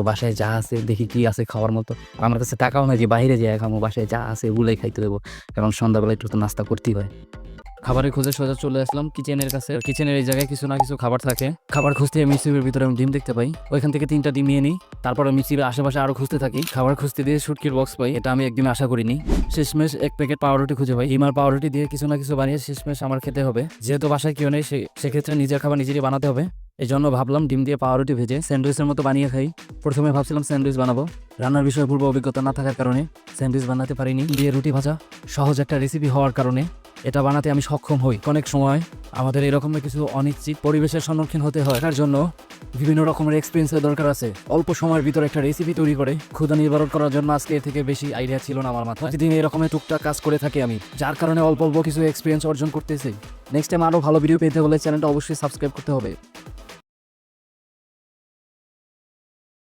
তো বাসায় যা আছে, দেখি কি আছে খাওয়ার মতো। আমার কাছে টাকাও না যে বাইরে যাই খামো, বাসায় যা আছে ওগুলোই খাইতে দেবো কারণ সন্ধ্যাবেলা একটু তো নাস্তা করতেই হয়। খাবারের খোঁজে সোজা চলে আসলাম কিচেনের কাছে। কিচেনের এই জায়গায় কিছু না কিছু খাবার থাকে। খাবার খুঁজতে মিক্সির ভিতরে আমি ডিম দেখতে পাই। ওইখান থেকে তিনটা ডিম নিয়ে নিই। তারপর মিক্সির আশেপাশে আরও খুঁজতে থাকি। খাবার খুঁজতে দিয়ে শুটকির বক্স পাই। এটা আমি একদিন আশা করিনি। শেষমেশ এক প্যাকেট পাউরুটি খুঁজে পাই। হিমার পাউরুটি দিয়ে কিছু না কিছু বানিয়ে শেষমেশ আমার খেতে হবে। যেহেতু বাসায় কেউ নেই সেক্ষেত্রে নিজের খাবার নিজেরই বানাতে হবে। এই জন্য ভাবলাম ডিম দিয়ে পাউরুটি ভেজে স্যান্ডউইচের মতো বানিয়ে খাই। প্রথমে ভাবছিলাম স্যান্ডউইচ বানাবো। রান্নার বিষয়ে পূর্ব অভিজ্ঞতা না থাকার কারণে স্যান্ডউইচ বানাতে পারিনি। দিয়ে রুটি ভাজা, সহজ একটা রেসিপি হওয়ার কারণে। এটা বানাতে আমি সক্ষম হই অনেক সময়। আমাদের এরকম কিছু অনিশ্চিত পরিবেশের সম্মুখীন হতে হয়। তার জন্য বিভিন্ন রকমের এক্সপিরিয়েন্সের দরকার আছে। অল্প সময়ের ভিতরে একটা রেসিপি তৈরি করে ক্ষুদা নির্বারণ করার জন্য আজকে এর থেকে বেশি আইডিয়া ছিল না আমার মাথায়। প্রতিদিন এরকমের টুকটাক কাজ করে থাকি আমি, যার কারণে অল্প অল্প কিছু এক্সপিরিয়েন্স অর্জন করতেছি। নেক্সট টাইম আরও ভালো ভিডিও পেতে হলে চ্যানেলটা অবশ্যই সাবস্ক্রাইব করতে হবে।